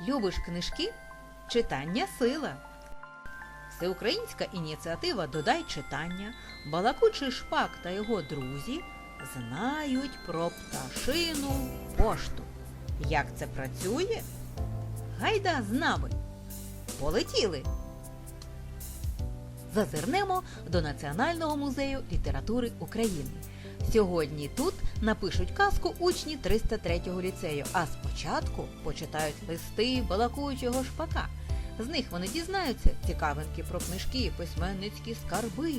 Любиш книжки? Читання сила. Всеукраїнська ініціатива Додай читання, балакучий шпак та його друзі знають про пташину пошту. Як це працює? Гайда з нами. Полетіли. Зазирнемо до Національного музею літератури України. Сьогодні тут напишуть казку учні 303-го ліцею, а спочатку почитають листи балакуючого шпака. З них вони дізнаються цікавинки про книжки, письменницькі скарби,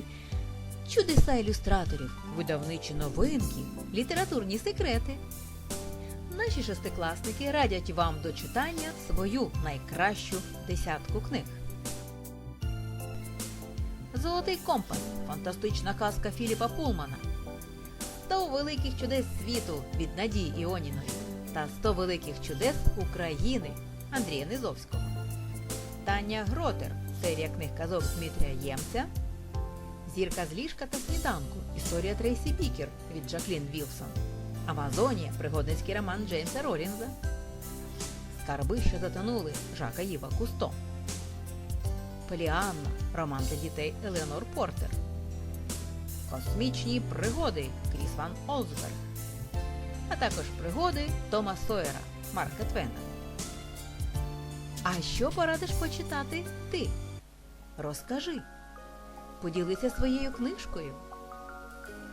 чудеса ілюстраторів, видавничі новинки, літературні секрети. Наші шестикласники радять вам до читання свою найкращу десятку книг. Золотий компас фантастична казка Філіпа Пулмана. 100 великих чудес світу від Надії Іоніної та 100 великих чудес України Андрія Низовського. Таня Гротер серія книг казок Дмитрія Ємця. Зірка з ліжка та сніданку. Історія Трейсі Бікер від Джаклін Вілсон. Амазонія пригодницький роман Джеймса Ролінза. Скарби, що затонули Жака Їва Кусто. Поліанна роман для дітей Елеонор Портер. Космічні пригоди Кріс Ван Олсберг. А також пригоди Тома Сойера Марка Твена. А що порадиш почитати ти? Розкажи. Поділися своєю книжкою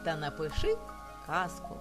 та напиши казку.